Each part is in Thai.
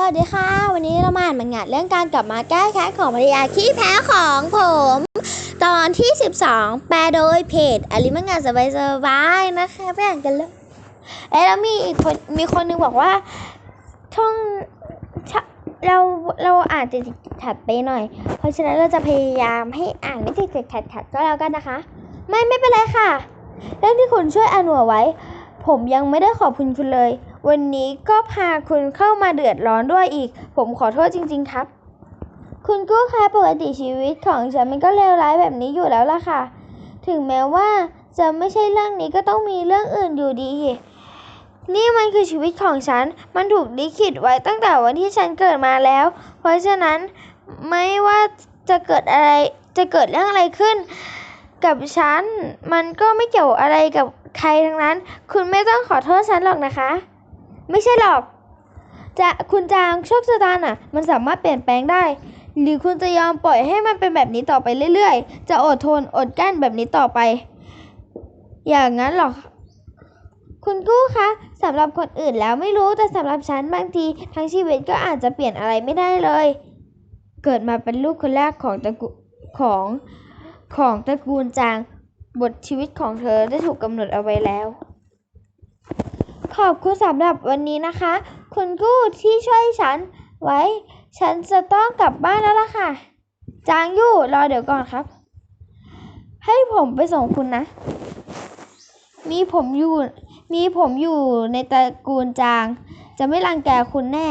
สวัสดีค่ะ วันนี้เรามาอ่านมังงะเรื่องการกลับมาแก้แค้นของภรรยาขี้แพ้ของผม ตอนที่ 12 แปลโดยเพจอลิมังงะสบายสบายนะคะไปอ่านกันเลยเอ้ยแล้วมีอีกคนมีคนหนึงบอกว่าช่องเราเราอ่านติดขัดไปหน่อย เพราะฉะนั้นเราจะพยายามให้อ่านไม่ติดติดขัดขัดก็แล้วกันนะคะ ไม่ไม่เป็นไรค่ะ เรื่องที่คุณช่วยอ่านหัวไว้ ผมยังไม่ได้ขอบคุณคุณเลย วันนี้ก็พาคุณเข้ามาเดือดร้อนด้วยอีก ผมขอโทษจริง ๆ ครับ คุณกู้คะปกติชีวิตของฉันมันก็เลวร้ายแบบนี้อยู่แล้วล่ะค่ะ ถึงแม้ว่าจะไม่ใช่เรื่องนี้ก็ต้องมีเรื่องอื่นอยู่ดี นี่มันคือชีวิตของฉัน มันถูกลิขิตไว้ตั้งแต่วันที่ฉันเกิดมาแล้ว เพราะฉะนั้นไม่ว่าจะเกิดอะไร จะเกิดเรื่องอะไรขึ้น กับฉัน มันก็ไม่เกี่ยวอะไรกับใครทั้งนั้น คุณไม่ต้องขอโทษฉันหรอกนะคะ ไม่ใช่หรอกจะคุณจางโชคชะตาน่ะ มันสามารถเปลี่ยนแปลงได้ หรือคุณจะยอมปล่อยให้มันเป็นแบบนี้ต่อไปเรื่อยๆ จะอดทนอดกั้นแบบนี้ต่อไป อย่างนั้นหรอคุณกู้คะสำหรับคนอื่นแล้วไม่รู้แต่สำหรับฉันบางที ทั้งชีวิตก็อาจจะเปลี่ยนอะไรไม่ได้เลย เกิดมาเป็นลูกคนแรกของตระกูลของของตระกูลจาง บทชีวิตของเธอได้ถูกกำหนดเอาไว้แล้ว ขอบคุณสำหรับวันนี้นะคะ คุณกู้ที่ช่วยฉันไว้ ฉันจะต้องกลับบ้านแล้วล่ะค่ะ จางยู่รอเดี๋ยวก่อนครับ ให้ผมไปส่งคุณนะ มีผมอยู่ มีผมอยู่ในตระกูลจาง จะไม่รังแกคุณแน่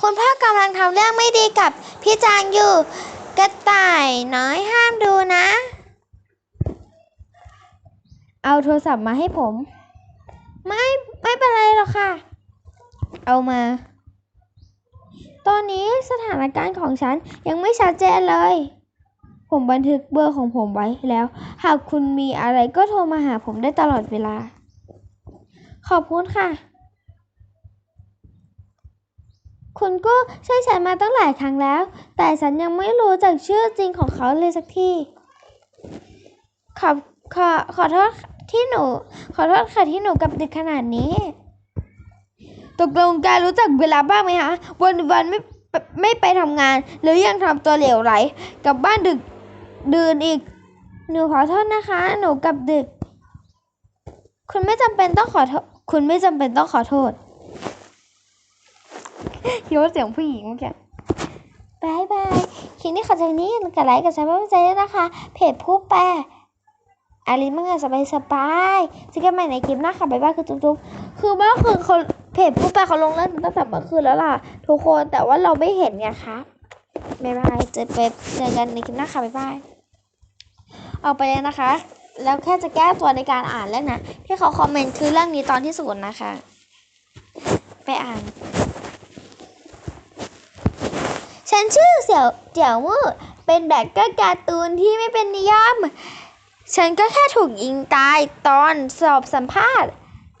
คุณพ่อกำลังทำเรื่องไม่ดีกับพี่จางอยู่ กระต่ายน้อยห้ามดูนะ เอาโทรศัพท์มาให้ผม ไม่ไม่เป็นไรหรอกค่ะ เอามา ตอนนี้สถานการณ์ของฉันยังไม่ชัดเจนเลย ผมบันทึกเบอร์ของผมไว้แล้ว หากคุณมีอะไรก็โทรมาหาผมได้ตลอดเวลา ขอบคุณค่ะ คุณก็ช่วยฉันมาตั้งหลายครั้งแล้ว แต่ฉันยังไม่รู้จักชื่อจริงของเขาเลยสักทีขอบขอขอโทษ ที่หนู ขอโทษค่ะที่หนูกลับดึกขนาดนี้ ตกลงแกรู้จักเวลาบ้างไหมคะวันวันไม่ไม่ไปทำงาน หรือยังทำตัวเหลวไหลกลับบ้านดึกดื่นอีก หนูขอโทษนะคะ หนูกลับดึก คุณไม่จำเป็นต้องขอโทษคุณไม่จำเป็นต้องขอโทษคิดว่าเสียงผู้หญิงเมื่อกี้บายบาย คลิปนี้ขอจากนี้กดไลค์กดแชร์เพื่อเป็นใจด้วยนะคะ เพจผู้แปล อาริมังงะสบายสบายๆเจอกันใหม่ในคลิปหน้าค่ะบ๊ายบายคือจุ๊บๆคือเมื่อคืนเขาเพจผู้ปลเขาลงเรื่องตั้งแต่เมื่อคืนแล้วล่ะ ทุกคนแต่ว่าเราไม่เห็นไงคะบ๊ายบายเจอไปเจอกันในคลิปหน้าค่ะบ๊ายบายเอาไปเลยนะคะ แล้วแค่จะแก้ตัวในการอ่านเรื่องนะที่เขาคอมเมนต์คือเรื่องนี้ตอนที่ศูนย์นะคะ ไปอ่านฉันชื่อเสี่ยวเจียวมือเป็นแบบก็การ์ตูนที่ไม่เป็นนิยม ฉันก็แค่ถูกยิงตายตอนสอบสัมภาษณ์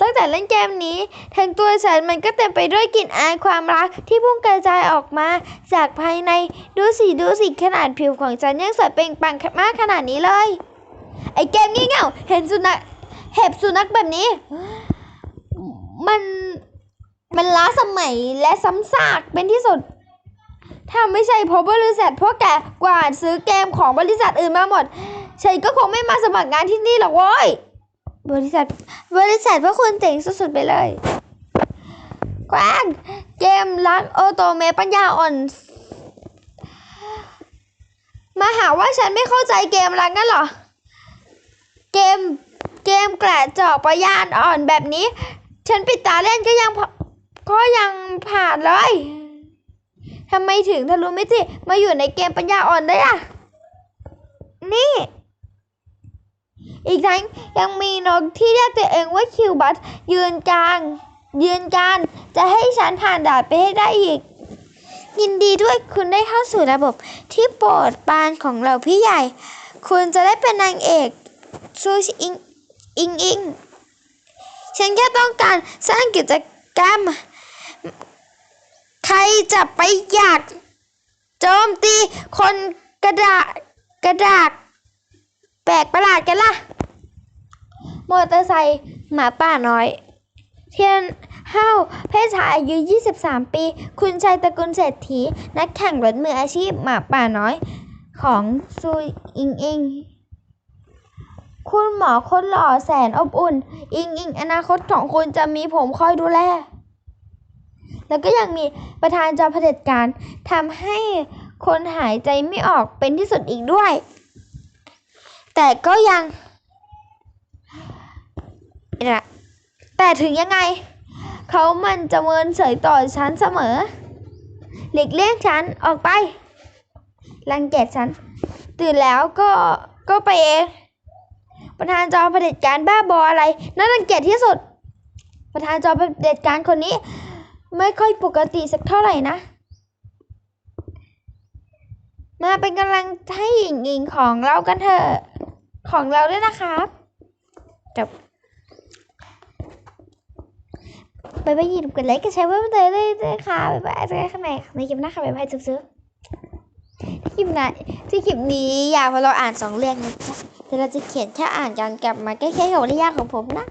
ตั้งแต่เล่นเกมนี้ ทั้งตัวฉันมันก็เต็มไปด้วยกลิ่นอายความรักที่พุ่งกระจายออกมาจากภายใน ดูสิดูสิขนาดผิวของฉันยังสวยเปล่งปลั่งมากขนาดนี้เลย ไอเกมงี่เง่าเห็นสุนัขเห็บสุนัขแบบนี้ มันมันล้าสมัยและซ้ำซากเป็นที่สุด ถ้าไม่ใช่เพราะบริษัทพวกแกกวาดซื้อเกมของบริษัทอื่นมาหมด ฉันก็คงไม่มาสมัครงานที่นี่หรอกเว้ย บริษัท บริษัทพวกคุณเจ๋งสุดๆไปเลยกวางเกมรักโอโตเมปัญญาอ่อน มาหาว่าฉันไม่เข้าใจเกมรักงั้นเหรอ เกม เกมแกระจอกประยานอ่อนแบบนี้ ฉันปิดตาเล่นก็ยังพอก็ยังผ่านเลยทำไมถึงทะลุมิติมาอยู่ในเกมปัญญาอ่อนได้ล่ะนี่ อีกทั้งยังมีนกที่เรียกตัวเองว่าคิวบัสยืนกลาง ยืนการจะให้ฉันผ่านด่านไปให้ได้อีก ยินดีด้วยคุณได้เข้าสู่ระบบที่โปรดปานของเราพี่ใหญ่ คุณจะได้เป็นนางเอกซูชิอิงอิงอิงฉันแค่ต้องการสร้างกิจกรรม ใครจะไปอยากโจมตีคนกระดาษกระดาษ ปลกประหลาดกันล่ะ มอเตอร์ไซค์หมาป่าน้อย เทียนห้าวเพศชายอายุ 23 ปี คุณชัยตระกูลเศรษฐี นักแข่งรถมืออาชีพหมาป่าน้อยของซูอิงอิง คุณหมอคนหล่อแสนอบอุ่น อิงอิงอนาคตของคุณจะมีผมคอยดูแล แล้วก็ยังมีประธานจอมเผด็จการทำให้คนหายใจไม่ออกเป็นที่สุดอีกด้วย แต่ก็ยังนะแต่ถึงยังไง เขามันจะเมินเฉยต่อฉันเสมอ หลีกเลี่ยงฉันออกไป รังเกียจฉัน ตื่นแล้วก็ก็ไปเอง ประธานจอมเผด็จการบ้าบออะไรน่ารังเกียจที่สุด ประธานจอมเผด็จการคนนี้ ไม่ค่อยปกติสักเท่าไหร่นะ มาเป็นกำลังให้หญิงหญิงของเรากันเถอะ ของเราด้วยนะครับจบไปไปยินกันเลยก็ใช้เพื่อนเตยเลยด้วยค่ะบ๊ายบายเจอกันข้างในในคลิปหน้าค่ะบ๊ายบายซื้อๆคลิปนะที่คลิปนี้อยากให้เราอ่านสองเรื่องนะจ๊ะแต่เราจะเขียนแค่อ่านกันกลับมาใกล้ๆกับวรรยากของผมนะ